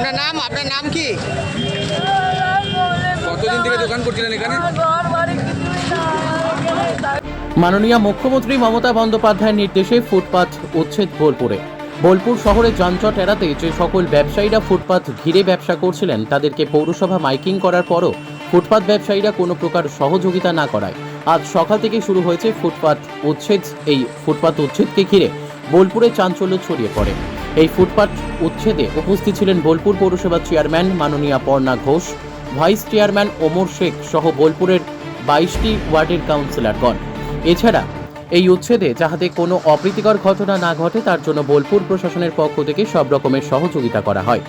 আপনার নাম? আপনার নাম কি? কতদিন থেকে দোকান করছিলেন এখানে? মাননীয় মুখ্যমন্ত্রী মমতা বন্দ্যোপাধ্যায়ের নির্দেশে ফুটপাত উচ্ছেদ বোলপুরে। বোলপুর শহরে যানজট এড়াতে যে সকল ব্যবসায়ীরা ফুটপাথ ঘিরে ব্যবসা করছিলেন তাদেরকে পৌরসভা মাইকিং করার পরও ফুটপাত ব্যবসায়ীরা কোনো প্রকার সহযোগিতা না করায়। আজ সকাল থেকে শুরু হয়েছে ফুটপাথ উচ্ছেদ। এই ফুটপাথ উচ্ছেদকে ঘিরে বোলপুরে চাঞ্চল্য ছড়িয়ে পড়ে। এই ফুটপাত উচ্ছেদে উপস্থিত ছিলেন বোলপুর পৌরসভার চেয়ারম্যান মাননীয়া পর্ণা ঘোষ, ভাইস চেয়ারম্যান ওমর শেখ সহ বোলপুরের বাইশটি ওয়ার্ডের কাউন্সিলরগণ। এছাড়া এই উচ্ছেদে যাহাতে কোনো অপ্রীতিকর ঘটনা না ঘটে, তার জন্য বোলপুর প্রশাসনের পক্ষ থেকে সব রকমের সহযোগিতা করা হয়।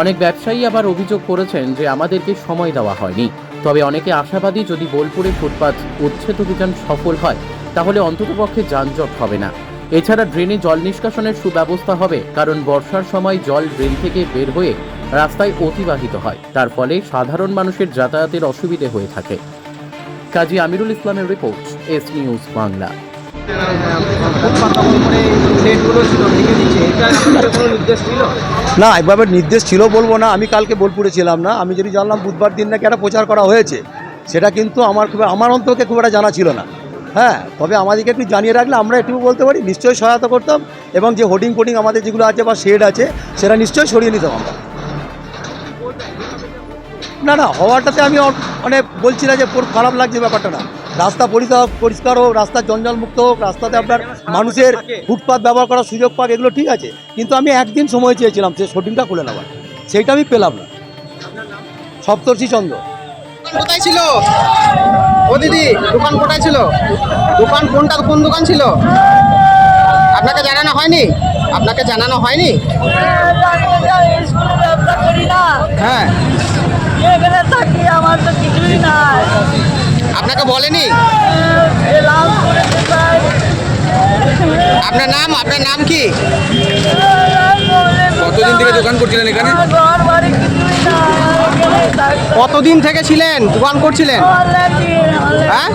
অনেক ব্যবসায়ী আবার অভিযোগ করেছেন যে আমাদেরকে সময় দেওয়া হয়নি। তবে অনেকে আশাবাদী যদি বোলপুরে ফুটপাত উচ্ছেদ অভিযান সফল হয়, তাহলে অন্ততপক্ষে যানজট হবে না। এছাড়া ড্রেনে জল নিষ্কাশনের সুব্যবস্থা হবে, কারণ বর্ষার সময় জল ড্রেন থেকে বের হয়ে রাস্তায় অতিবাহিত হয়। তার ফলে সাধারণ মানুষের যাতায়াতের অসুবিধে হয়ে থাকে। কাজী আমিরুল ইসলামের রিপোর্ট, এস নিউজ বাংলা। না এভাবে নির্দেশ ছিল বলব না, আমি কালকে বোলপুরে ছিলাম না। আমি যদি জানলাম বুধবার দিন নাকি একটা প্রচার করা হয়েছে, সেটা কিন্তু আমার খুব আমার অন্তকে খুব একটা জানা ছিল না। হ্যাঁ তবে আমাদেরকে একটু জানিয়ে রাখলে আমরা একটু বলতে পারি নিশ্চয়ই সহায়তা করতাম এবং যে হোর্ডিং ফোর্ডিং আমাদের যেগুলো আছে বা শেড আছে সেটা নিশ্চয়ই সরিয়ে নিতাম আমরা। না না হওয়াটাতে আমি মানে বলছি না যে খারাপ লাগছে ব্যাপারটা না। রাস্তা পরিষ্কার পরিষ্কার হোক রাস্তা জঞ্জাল মুক্ত হোক রাস্তাতে আপনার মানুষের ফুটপাথ ব্যবহার করার সুযোগ পাক এগুলো ঠিক আছে। কিন্তু আমি একদিন সময় চেয়েছিলাম সে শুটিংটা খুলে নেওয়ার। সেইটা আমি পেলাম না। সপ্তর্ষি চন্দ্র। কোথায় ছিল? ও দিদি, দোকান কোথায় ছিল? দোকান কোনটা কোন দোকান ছিল? আপনাকে জানানো হয়নি? আপনাকে জানানো হয়নি? হ্যাঁ। আপনাকে বলেনি? আপনার নাম আপনার নাম কি? কতদিন থেকে দোকান করছিলেন এখানে? কতদিন থেকে ছিলেন? দোকান করছিলেন হ্যাঁ?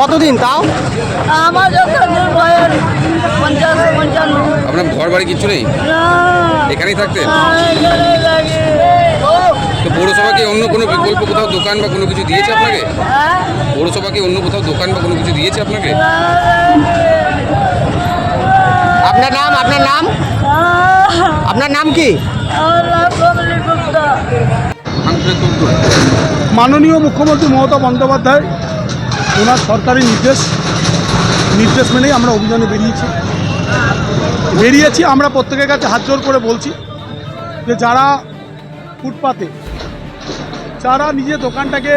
কতদিন? তাও? আমার যখন বয়স পঞ্চাশ পঞ্চান্ন। আপনার ঘর বাড়ি কিছু নেই? এখানেই থাকতেন? তো পৌরসভা কি অন্য কোনো বিকল্প কোথাও দোকান বা কোনো কিছু দিয়েছে আপনাকে? হ্যাঁ? পৌরসভা কি অন্য কোথাও দোকান বা কোনো কিছু দিয়েছে আপনাকে? আপনার নাম আপনার নাম? আপনার নাম কি? আমার নাম মাননীয় মুখ্যমন্ত্রী মমতা বন্দ্যোপাধ্যায়, ওনার সরকারি নির্দেশ নির্দেশ মেনেই আমরা অভিযানে বেরিয়েছি। বেরিয়েছি, আমরা প্রত্যেকের কাছে হাত জোর করে বলছি যে যারা ফুটপাতে, যারা নিজের দোকানটাকে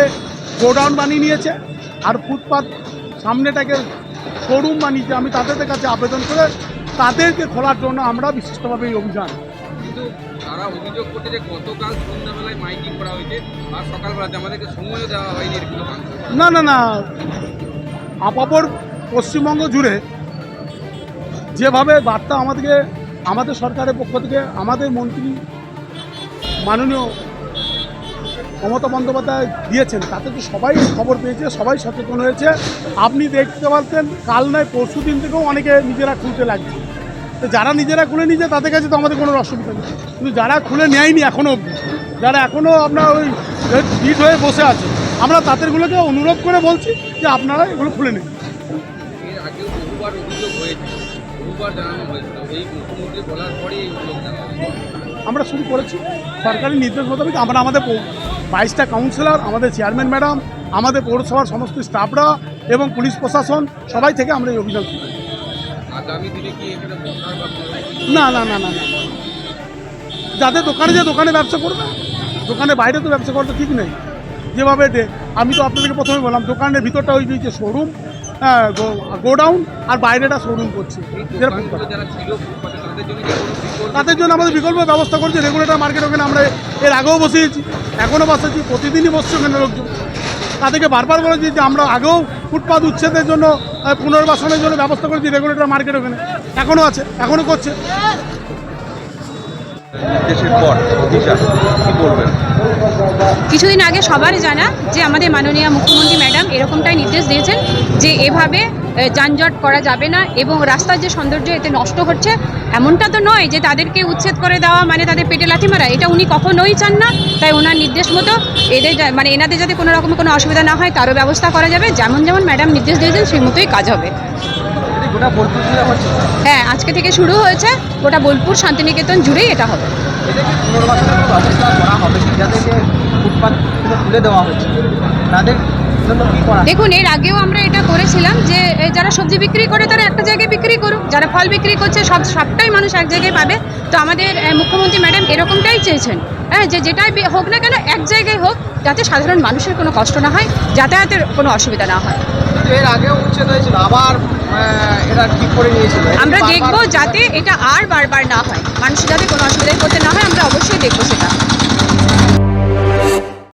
গোডাউন বানিয়ে নিয়েছে আর ফুটপাত সামনেটাকে শোরুম বানিয়েছে, আমি তাদের কাছে আবেদন করে তাদেরকে খোলার জন্য আমরা বিশিষ্টভাবে এই অভিযান কিন্তু তারা অভিযোগ করছে যে গতকাল সন্ধ্যাবেলায় মাইকিং করা হয়েছে আর সকালবেলাতে আমাদেরকে সময়ও দেওয়া হয়নি এরকম না না না। আপাপর পশ্চিমবঙ্গ জুড়ে যেভাবে বার্তা আমাদেরকে, আমাদের সরকারের পক্ষ থেকে, আমাদের মন্ত্রী মাননীয় মমতা বন্দ্যোপাধ্যায় দিয়েছেন, তাতে তো সবাই খবর পেয়েছে, সবাই সচেতন হয়েছে। আপনি দেখতে পাচ্ছেন, কাল নয় পরশু দিন থেকেও অনেকে নিজেরা খুলতে লাগছে। তো যারা নিজেরা খুলে নিয়েছে তাদের কাছে তো আমাদের কোনো অসুবিধা নেই। কিন্তু যারা খুলে নেয়নি এখনও অবধি যারা এখনও আপনার ওই ভিড় হয়ে বসে আছে আমরা তাদেরগুলোকে অনুরোধ করে বলছি যে আপনারা এগুলো খুলে নিন। আমরা শুরু করেছি সরকারি নির্দেশ মোতাবেক। আমরা আমাদের বাইশটা কাউন্সিলর আমাদের চেয়ারম্যান ম্যাডাম আমাদের পৌরসভার সমস্ত স্টাফরা এবং পুলিশ প্রশাসন সবাই থেকে আমরা এই অভিযান না না না না না। যাদের দোকানে যে দোকানে ব্যবসা করবে দোকানে বাইরে তো ব্যবসা করা তো ঠিক নেই। যেভাবে আমি তো আপনাদেরকে প্রথমে বললাম দোকানের ভিতরটা ওই যে শোরুম হ্যাঁ গোডাউন আর বাইরেটা শোরুম করছে। তাদের জন্য আমাদের বিকল্প ব্যবস্থা করছে রেগুলেটর মার্কেট ওখানে আমরা এর আগেও বসিয়েছি এখনও বসেছি প্রতিদিনই বসছে ওখানে লোকজন। তাদেরকে বারবার বলেছি যে আমরা আগেও ফুটপাত উচ্ছেদের জন্য পুনর্বাসনের জন্য ব্যবস্থা করেছি রেগুলেটর মার্কেট ওখানে। এখনও আছে এখনও করছে। পর অভিযান বলবেন? কিছুদিন আগে সবারই জানা যে আমাদের মাননীয় মুখ্যমন্ত্রী ম্যাডাম এরকমটাই নির্দেশ দিয়েছেন যে এভাবে যানজট করা যাবে না এবং রাস্তার যে সৌন্দর্য এতে নষ্ট হচ্ছে, এমনটা তো নয় যে তাদেরকে উচ্ছেদ করে দেওয়া মানে তাদের পেটে লাথি মারা। এটা উনি কখনোই চান না। তাই ওনার নির্দেশ মতো এদের মানে এনাদের যাতে কোনো রকম কোনো অসুবিধা না হয়, তারও ব্যবস্থা করা যাবে। যেমন যেমন ম্যাডাম নির্দেশ দিয়েছেন, সেই মতোই কাজ হবে। হ্যাঁ আজকে থেকে শুরু হয়েছে। গোটা বোলপুর শান্তিনিকেতন জুড়েই এটা হবে। দেখুন এর আগেও আমরা এটা করেছিলাম যে যারা সবজি বিক্রি করে তারা একটা জায়গায় বিক্রি করুক। যারা ফল বিক্রি করছে সব সবটাই মানুষ এক জায়গায় পাবে। তো আমাদের মুখ্যমন্ত্রী ম্যাডাম এরকমটাই চেয়েছেন। হ্যাঁ যে যেটাই হোক না কেন এক জায়গায় হোক যাতে সাধারণ মানুষের কোনো কষ্ট না হয় যাতায়াতের কোনো অসুবিধা না হয়। কিন্তু এর আগেও উচ্ছেদ হয়েছিল আবার এরা ঠিক করে নিয়েছিল। আমরা দেখব দেখব যাতে এটা আর বারবার না হয়। মানুষ যাতে কোনো অসুবিধায় করতে না হয় আমরা অবশ্যই দেখব সেটা।